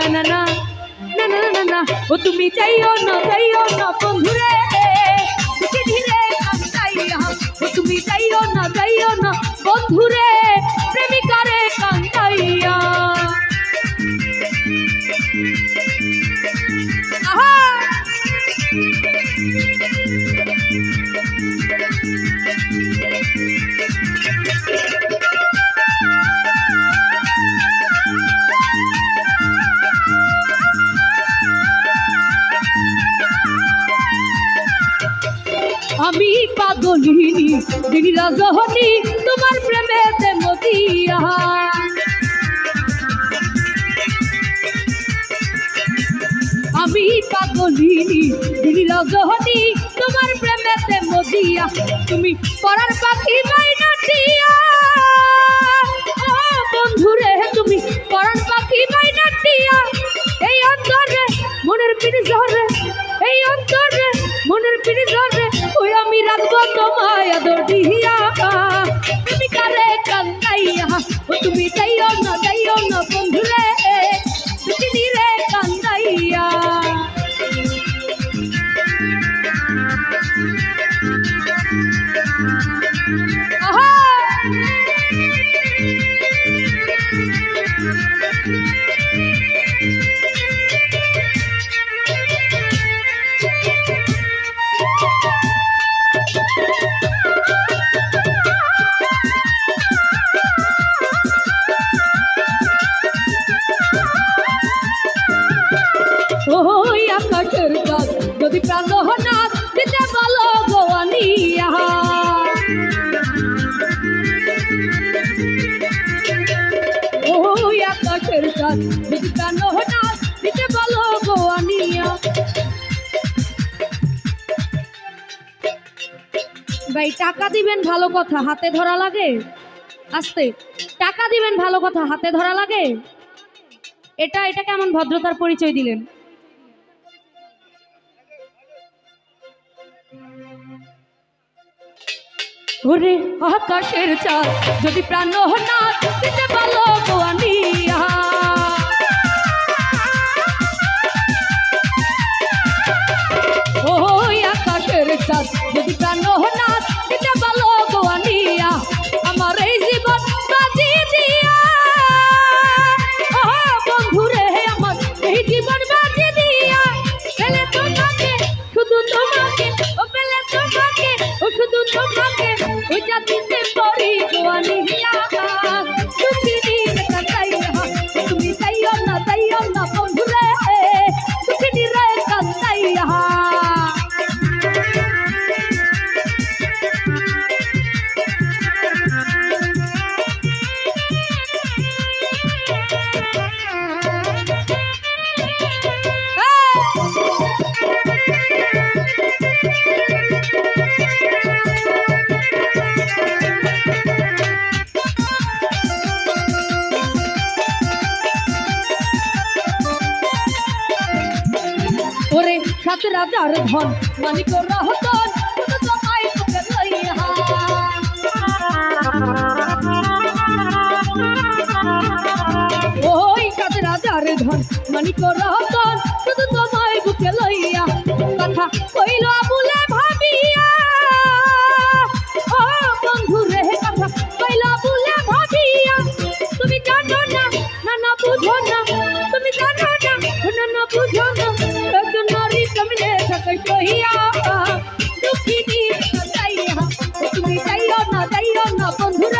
না না না না না না না, ও তুমি চাইও না চাইও না, বন্ধুরে ধীরে ধীরে আমি তাই ও তুমি চাইও না চাইও না, বন্ধুরে, প্রেমিকারে কান্দাইয়া। আমি পাগলিনী দিনীরা জহনি তোমার প্রেমেতে মতিয়া। আমি পাগলিনী দিনীরা জহনি তোমার প্রেমেতে মতিয়া। তুমি পরার পাখি মাইনা কাজ যদি প্রাণ দিতে বলো গোয়ানিয়া ওই আকাশের কাজ যদি প্রাণ দিতে বলো গোয়ানিয়া ভাই, টাকা দিবেন ভালো কথা, হাতে ধরা লাগে? আস্তে, টাকা দিবেন ভালো কথা, হাতে ধরা লাগে? এটা এটা কেমন ভদ্রতার পরিচয় দিলেন? ওরে আকাশের চাঁদ, যদি প্রাণ না দিতে পারল গোয়ানিয়া ওই আকাশের চাঁদ, যদি প্রাণ না সাত রাজার ধন। মানিক রহতন তোমায় তোকে লইয়া। ওই সাত রাজার ধন মানিক রহতন শুধু তোমায় বুকে লইয়া। কথা বন্ধুরা